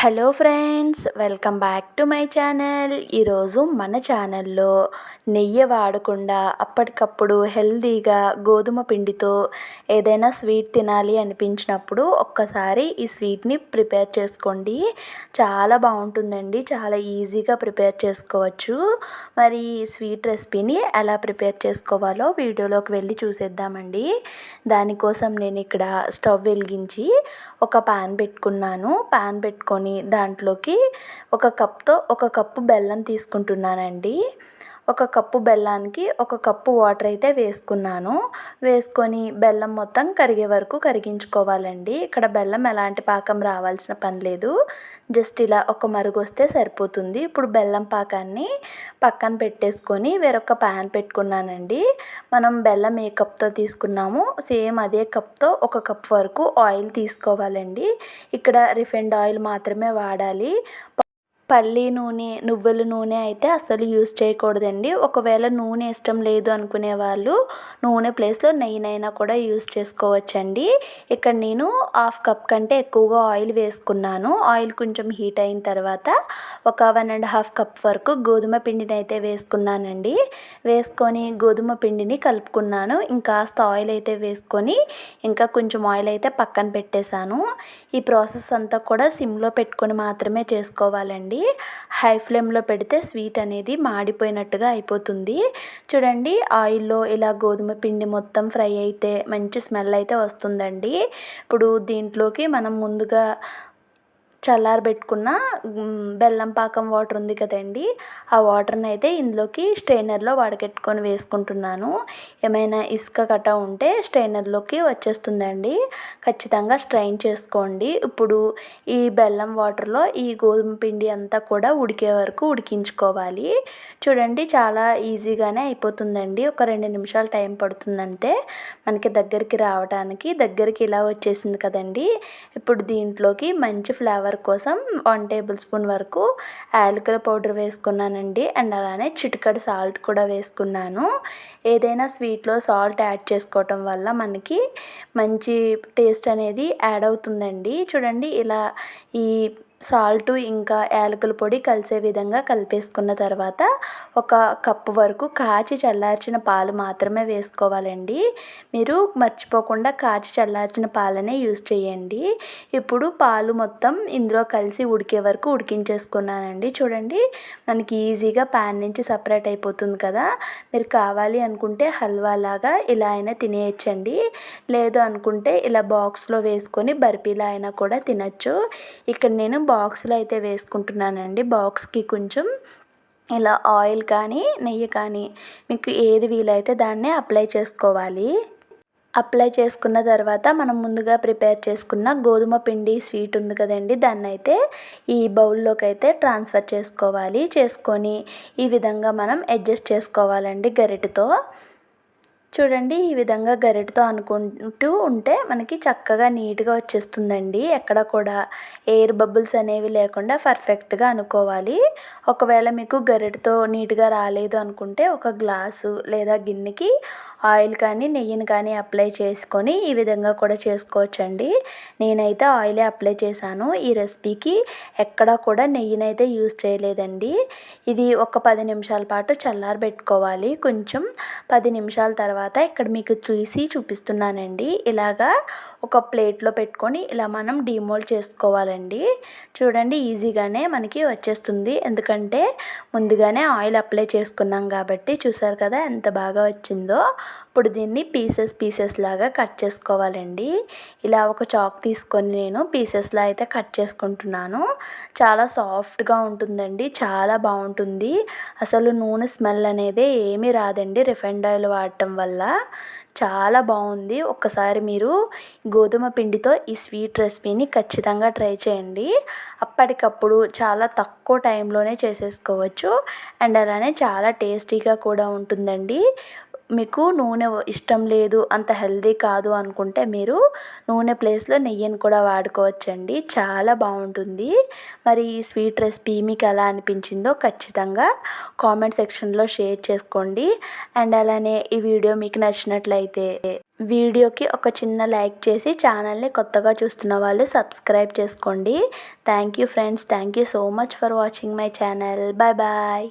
Hello friends welcome back to my channel. ఈరోజు మన ఛానల్లో నెయ్యి వాడకుండా అప్పటికప్పుడు హెల్తీగా గోధుమ పిండితో ఏదైనా స్వీట్ తినాలి అనిపించినప్పుడు ఒక్కసారి ఈ స్వీట్ని ప్రిపేర్ చేసుకోండి. చాలా బాగుంటుందండి. చాలా ఈజీగా ప్రిపేర్ చేసుకోవచ్చు. మరి ఈ స్వీట్ రెసిపీని ఎలా ప్రిపేర్ చేసుకోవాలో వీడియోలోకి వెళ్ళి చూసేద్దామండి. దానికోసం నేను ఇక్కడ స్టవ్ వెలిగించి ఒక పాన్ పెట్టుకున్నాను. పాన్ పెట్టుకొని దాంట్లోకి ఒక కప్తో ఒక కప్పు బెల్లం తీసుకుంటున్నానండి. ఒక కప్పు బెల్లానికి ఒక కప్పు వాటర్ అయితే వేసుకున్నాను. వేసుకొని బెల్లం మొత్తం కరిగే వరకు కరిగించుకోవాలండి. ఇక్కడ బెల్లం ఎలాంటి పాకం రావాల్సిన పని లేదు. జస్ట్ ఇలా ఒక మరుగు వస్తే సరిపోతుంది. ఇప్పుడు బెల్లం పాకాన్ని పక్కన పెట్టేసుకొని వేరొక ప్యాన్ పెట్టుకున్నానండి. మనం బెల్లం ఏ కప్తో తీసుకున్నామో సేమ్ అదే కప్తో ఒక కప్ వరకు ఆయిల్ తీసుకోవాలండి. ఇక్కడ రిఫైండ్ ఆయిల్ మాత్రమే వాడాలి. పల్లి నూనె నువ్వుల నూనె అయితే అసలు యూస్ చేయకూడదండి. ఒకవేళ నూనె ఇష్టం లేదు అనుకునే వాళ్ళు నూనె ప్లేస్లో నెయ్యినైనా కూడా యూస్ చేసుకోవచ్చండి. ఇక్కడ నేను హాఫ్ కప్ కంటే ఎక్కువగా ఆయిల్ వేసుకున్నాను. ఆయిల్ కొంచెం హీట్ అయిన తర్వాత ఒక వన్ అండ్ హాఫ్ కప్ వరకు గోధుమ పిండిని అయితే వేసుకున్నానండి. వేసుకొని గోధుమ పిండిని కలుపుకున్నాను. ఇంకాస్త ఆయిల్ అయితే వేసుకొని ఇంకా కొంచెం ఆయిల్ అయితే పక్కన పెట్టేశాను. ఈ ప్రాసెస్ అంతా కూడా సిమ్లో పెట్టుకొని మాత్రమే చేసుకోవాలండి. హై ఫ్లేమ్లో పెడితే స్వీట్ అనేది మాడిపోయినట్టుగా అయిపోతుంది. చూడండి ఆయిల్లో ఇలా గోధుమ పిండి మొత్తం ఫ్రై అయితే మంచి స్మెల్ అయితే వస్తుందండి. ఇప్పుడు దీంట్లోకి మనం ముందుగా చల్లారబెట్టుకున్న బెల్లం పాకం వాటర్ ఉంది కదండి. ఆ వాటర్ని అయితే ఇందులోకి స్ట్రైనర్లో వడకెట్టుకొని వేసుకుంటున్నాను. ఏమైనా ఇసుక కట్ట ఉంటే స్ట్రైనర్లోకి వచ్చేస్తుందండి. ఖచ్చితంగా స్ట్రైన్ చేసుకోండి. ఇప్పుడు ఈ బెల్లం వాటర్లో ఈ గోధుమ పిండి అంతా కూడా ఉడికే వరకు ఉడికించుకోవాలి. చూడండి చాలా ఈజీగానే అయిపోతుందండి. ఒక రెండు నిమిషాలు టైం పడుతుందంటే మనకి దగ్గరికి రావడానికి దగ్గరికి ఇలా వచ్చేసింది కదండి. ఇప్పుడు దీంట్లోకి మంచి ఫ్లేవర్ కోసం వన్ టేబుల్ స్పూన్ వరకు యాలకుల పౌడర్ వేసుకున్నానండి. అండ్ అలానే చిటికడ సాల్ట్ కూడా వేసుకున్నాను. ఏదైనా స్వీట్లో సాల్ట్ యాడ్ చేసుకోవటం వల్ల మనకి మంచి టేస్ట్ అనేది యాడ్ అవుతుందండి. చూడండి ఇలా ఈ సాల్ట్ ఇంకా యాలకుల పొడి కలిసే విధంగా కలిపేసుకున్న తర్వాత ఒక కప్పు వరకు కాచి చల్లార్చిన పాలు మాత్రమే వేసుకోవాలండి. మీరు మర్చిపోకుండా కాచి చల్లార్చిన పాలనే యూస్ చేయండి. ఇప్పుడు పాలు మొత్తం ఇందులో కలిసి ఉడికే వరకు ఉడికించేసుకున్నానండి. చూడండి మనకి ఈజీగా ప్యాన్ నుంచి సపరేట్ అయిపోతుంది కదా. మీరు కావాలి అనుకుంటే హల్వా లాగా ఇలా అయినా తినేయచ్చండి. లేదు అనుకుంటే ఇలా బాక్స్లో వేసుకొని బర్ఫీలా అయినా కూడా తినచ్చు. ఇక్కడ నేను బాక్స్లో అయితే వేసుకుంటున్నానండి. బాక్స్కి కొంచెం ఇలా ఆయిల్ కానీ నెయ్యి కానీ మీకు ఏది వీలైతే దాన్నే అప్లై చేసుకోవాలి. అప్లై చేసుకున్న తర్వాత మనం ముందుగా ప్రిపేర్ చేసుకున్న గోధుమ పిండి స్వీట్ ఉంది కదండి దాన్ని అయితే ఈ బౌల్లోకి అయితే ట్రాన్స్ఫర్ చేసుకోవాలి. చేసుకొని ఈ విధంగా మనం అడ్జస్ట్ చేసుకోవాలండి గరిటతో. చూడండి ఈ విధంగా గరిటతో అనుకుంటూ ఉంటే మనకి చక్కగా నీట్గా వచ్చేస్తుందండి. ఎక్కడ కూడా ఎయిర్ బబుల్స్ అనేవి లేకుండా పర్ఫెక్ట్గా అనుకోవాలి. ఒకవేళ మీకు గరిటతో నీట్గా రాలేదు అనుకుంటే ఒక గ్లాసు లేదా గిన్నెకి ఆయిల్ కానీ నెయ్యిని కానీ అప్లై చేసుకొని ఈ విధంగా కూడా చేసుకోవచ్చండి. నేనైతే ఆయిలే అప్లై చేశాను. ఈ రెసిపీకి ఎక్కడా కూడా నెయ్యినైతే యూస్ చేయలేదండి. ఇది ఒక పది నిమిషాల పాటు చల్లారబెట్టుకోవాలి. కొంచెం పది నిమిషాల తర్వాత తర్వాత ఇక్కడ మీకు చూసి చూపిస్తున్నానండి. ఇలాగా ఒక ప్లేట్లో పెట్టుకొని ఇలా మనం డిమోల్డ్ చేసుకోవాలండి. చూడండి ఈజీగానే మనకి వచ్చేస్తుంది. ఎందుకంటే ముందుగానే ఆయిల్ అప్లై చేసుకున్నాం కాబట్టి చూసారు కదా ఎంత బాగా వచ్చిందో. ఇప్పుడు దీన్ని పీసెస్ పీసెస్ లాగా కట్ చేసుకోవాలండి. ఇలా ఒక చాక్ తీసుకొని నేను పీసెస్లా అయితే కట్ చేసుకుంటున్నాను. చాలా సాఫ్ట్గా ఉంటుందండి. చాలా బాగుంటుంది. అసలు నూనె స్మెల్ అనేది ఏమీ రాదండి. రిఫైండ్ ఆయిల్ వాడటం వల్ల. వల్ల చాలా బాగుంది. ఒక్కసారి మీరు గోధుమ పిండితో ఈ స్వీట్ రెసిపీని ఖచ్చితంగా ట్రై చేయండి. అప్పటికప్పుడు చాలా తక్కువ టైంలోనే చేసేసుకోవచ్చు. అండ్ అలానే చాలా టేస్టీగా కూడా ఉంటుందండి. మీకు నూనె ఇష్టం లేదు అంత హెల్దీ కాదు అనుకుంటే మీరు నూనె ప్లేస్లో నెయ్యిని కూడా వాడుకోవచ్చండి. చాలా బాగుంటుంది. మరి ఈ స్వీట్ రెసిపీ మీకు ఎలా అనిపించిందో ఖచ్చితంగా కామెంట్ సెక్షన్లో షేర్ చేసుకోండి. అండ్ అలానే ఈ వీడియో మీకు నచ్చినట్లయితే వీడియోకి ఒక చిన్న లైక్ చేసి ఛానల్ని కొత్తగా చూస్తున్న వాళ్ళు సబ్స్క్రైబ్ చేసుకోండి. Thank you friends. Thank you so much for watching my channel. Bye bye.